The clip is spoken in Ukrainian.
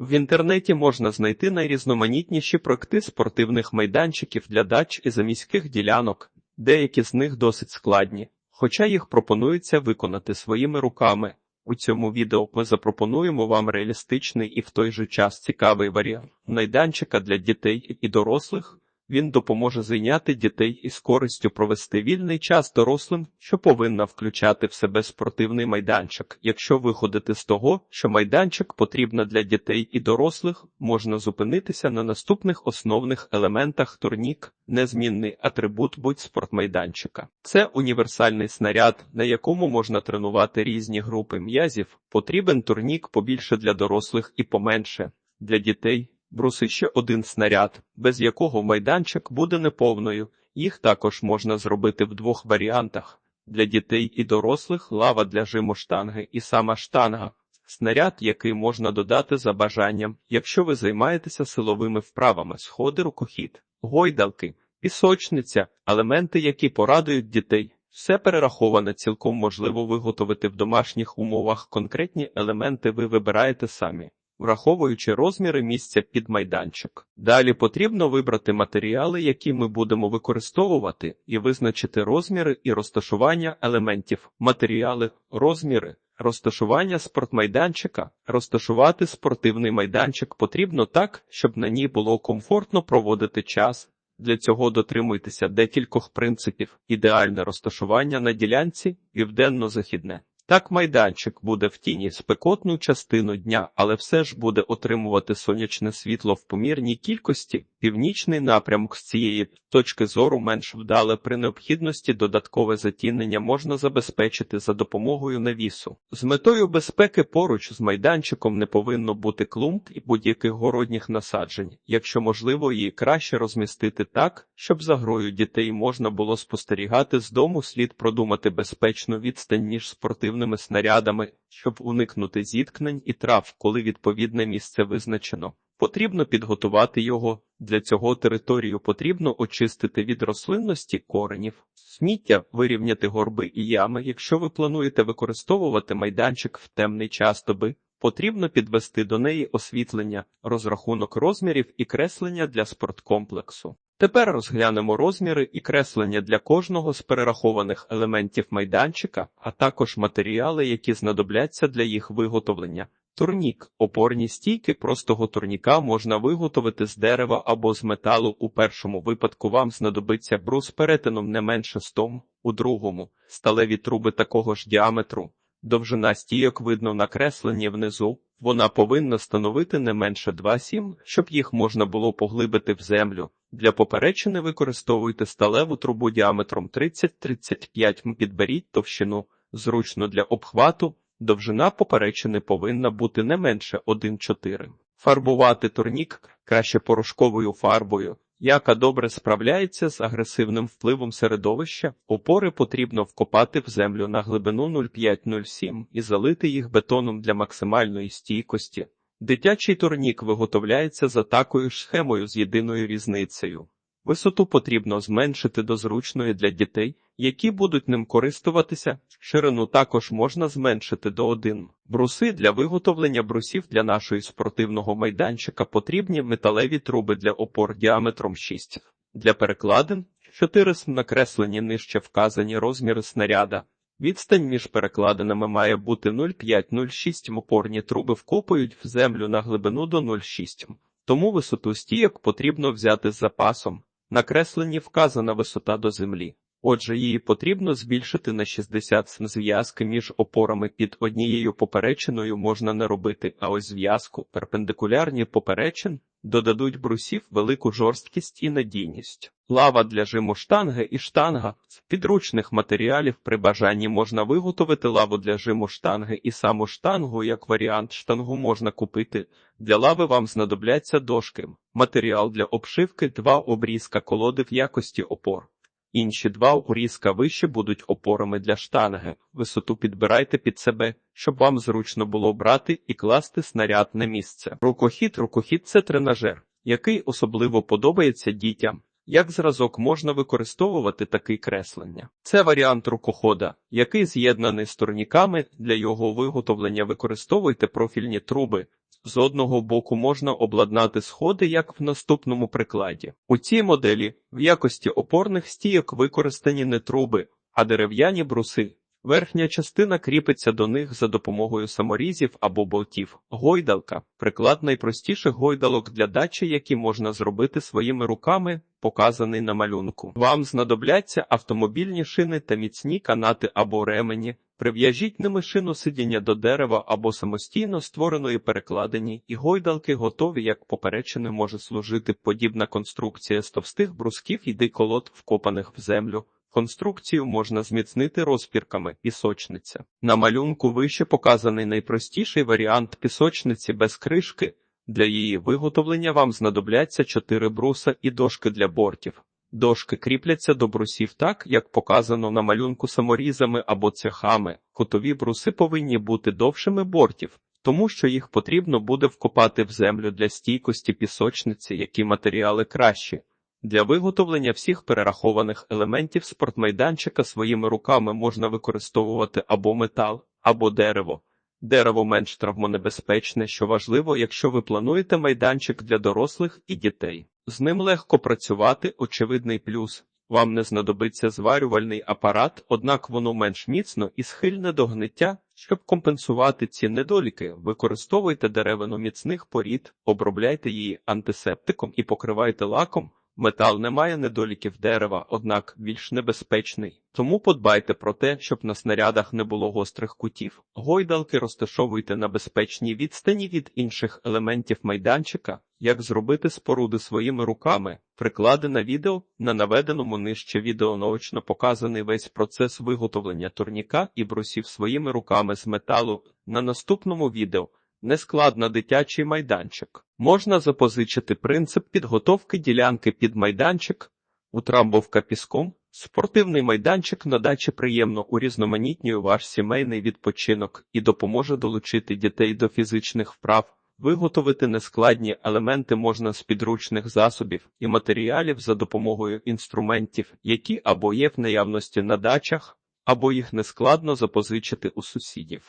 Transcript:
В інтернеті можна знайти найрізноманітніші проекти спортивних майданчиків для дач і заміських ділянок, деякі з них досить складні, хоча їх пропонується виконати своїми руками. У цьому відео ми запропонуємо вам реалістичний і в той же час цікавий варіант майданчика для дітей і дорослих. Він допоможе зайняти дітей і з користю провести вільний час дорослим, що повинна включати в себе спортивний майданчик. Якщо виходити з того, що майданчик потрібно для дітей і дорослих, можна зупинитися на наступних основних елементах турнік, незмінний атрибут будь-спортмайданчика. Це універсальний снаряд, на якому можна тренувати різні групи м'язів. Потрібен турнік побільше для дорослих і поменше для дітей. Бруси ще один снаряд, без якого майданчик буде неповною. Їх також можна зробити в двох варіантах: для дітей і дорослих лава для жиму штанги і сама штанга, снаряд, який можна додати за бажанням, якщо ви займаєтеся силовими вправами, сходи рукохід, гойдалки, пісочниця, елементи, які порадують дітей. Все перераховане цілком можливо виготовити в домашніх умовах. Конкретні елементи ви вибираєте самі враховуючи розміри місця під майданчик. Далі потрібно вибрати матеріали, які ми будемо використовувати, і визначити розміри і розташування елементів, матеріали, розміри. Розташування спортмайданчика. Розташувати спортивний майданчик потрібно так, щоб на ній було комфортно проводити час. Для цього дотримуйтеся декількох принципів: ідеальне розташування на ділянці, південно-західне. Так майданчик буде в тіні спекотну частину дня, але все ж буде отримувати сонячне світло в помірній кількості. Північний напрямок з цієї точки зору менш вдале при необхідності додаткове затінення можна забезпечити за допомогою навісу. З метою безпеки поруч з майданчиком не повинно бути клумб і будь-яких городніх насаджень, якщо можливо, її краще розмістити так, щоб за грою дітей можна було спостерігати з дому, слід продумати безпечну відстань ніж спортивними снарядами, щоб уникнути зіткнень і трав, коли відповідне місце визначено. Потрібно підготувати його. Для цього територію потрібно очистити від рослинності коренів, сміття, вирівняти горби і ями. Якщо ви плануєте використовувати майданчик в темний час доби, потрібно підвести до неї освітлення, розрахунок розмірів і креслення для спорткомплексу. Тепер розглянемо розміри і креслення для кожного з перерахованих елементів майданчика, а також матеріали, які знадобляться для їх виготовлення. Турнік. Опорні стійки простого турніка можна виготовити з дерева або з металу. У першому випадку вам знадобиться брус перетином не менше 100, у другому сталеві труби такого ж діаметру. Довжина стійок видно на кресленні внизу. Вона повинна становити не менше 2,7, щоб їх можна було поглибити в землю. Для поперечини використовуйте сталеву трубу діаметром 30-35 м. Підберіть товщину, зручно для обхвату. Довжина поперечини повинна бути не менше 1,4. Фарбувати турнік краще порошковою фарбою, яка добре справляється з агресивним впливом середовища. Опори потрібно вкопати в землю на глибину 0,5-0,7 і залити їх бетоном для максимальної стійкості. Дитячий турнік виготовляється за такою ж схемою з єдиною різницею. Висоту потрібно зменшити до зручної для дітей, які будуть ним користуватися. Ширину також можна зменшити до 1. Бруси для виготовлення брусів для нашої спортивного майданчика потрібні металеві труби для опор діаметром 6. Для перекладин 4 накреслені нижче вказані розміри снаряда. Відстань між перекладинами має бути 0,5-0,6 опорні труби вкопують в землю на глибину до 0,6. Тому висоту стійок потрібно взяти з запасом. На кресленні вказана висота до землі. Отже, її потрібно збільшити на 60 см. Зв'язки між опорами під однією поперечиною можна не робити, а ось зв'язку перпендикулярні поперечин додадуть брусів велику жорсткість і надійність. Лава для жиму штанги і штанга з підручних матеріалів при бажанні можна виготовити лаву для жиму штанги і саму штангу, як варіант штангу можна купити. Для лави вам знадобляться дошки, матеріал для обшивки, два обрізка колоди в якості опор. Інші два урізка вище будуть опорами для штанги. Висоту підбирайте під себе, щоб вам зручно було брати і класти снаряд на місце. Рукохід рукохід це тренажер, який особливо подобається дітям. Як зразок можна використовувати таке креслення? Це варіант рукохода, який з'єднаний з турніками. Для його виготовлення використовуйте профільні труби. З одного боку можна обладнати сходи, як в наступному прикладі. У цій моделі в якості опорних стійок використані не труби, а дерев'яні бруси. Верхня частина кріпиться до них за допомогою саморізів або болтів. Гойдалка приклад найпростіших гойдалок для дачі, які можна зробити своїми руками, показаний на малюнку. Вам знадобляться автомобільні шини та міцні канати або ремені. Прив'яжіть ними шину сидіння до дерева або самостійно створеної перекладині, і гойдалки готові, як поперечини може служити подібна конструкція з товстих брусків і диколот, вкопаних в землю. Конструкцію можна зміцнити розпірками пісочниця. На малюнку вище показаний найпростіший варіант пісочниці без кришки. Для її виготовлення вам знадобляться чотири бруса і дошки для бортів. Дошки кріпляться до брусів так, як показано на малюнку саморізами або цехами. Кутові бруси повинні бути довшими бортів, тому що їх потрібно буде вкопати в землю для стійкості пісочниці, які матеріали кращі. Для виготовлення всіх перерахованих елементів спортмайданчика своїми руками можна використовувати або метал, або дерево. Дерево менш травмонебезпечне, що важливо, якщо ви плануєте майданчик для дорослих і дітей. З ним легко працювати, очевидний плюс. Вам не знадобиться зварювальний апарат, однак воно менш міцно і схильне до гниття. Щоб компенсувати ці недоліки, використовуйте деревину міцних порід, обробляйте її антисептиком і покривайте лаком. Метал не має недоліків дерева, однак більш небезпечний. Тому подбайте про те, щоб на снарядах не було гострих кутів. Гойдалки розташовуйте на безпечній відстані від інших елементів майданчика, як зробити споруди своїми руками. Приклади на відео на наведеному нижче відео наочно показаний весь процес виготовлення турніка і брусів своїми руками з металу. На наступному відео Нескладно дитячий майданчик. Можна запозичити принцип підготовки ділянки під майданчик, утрамбовка піском, спортивний майданчик на дачі приємно урізноманітнює ваш сімейний відпочинок і допоможе долучити дітей до фізичних вправ. Виготовити нескладні елементи можна з підручних засобів і матеріалів за допомогою інструментів, які або є в наявності на дачах, або їх нескладно запозичити у сусідів.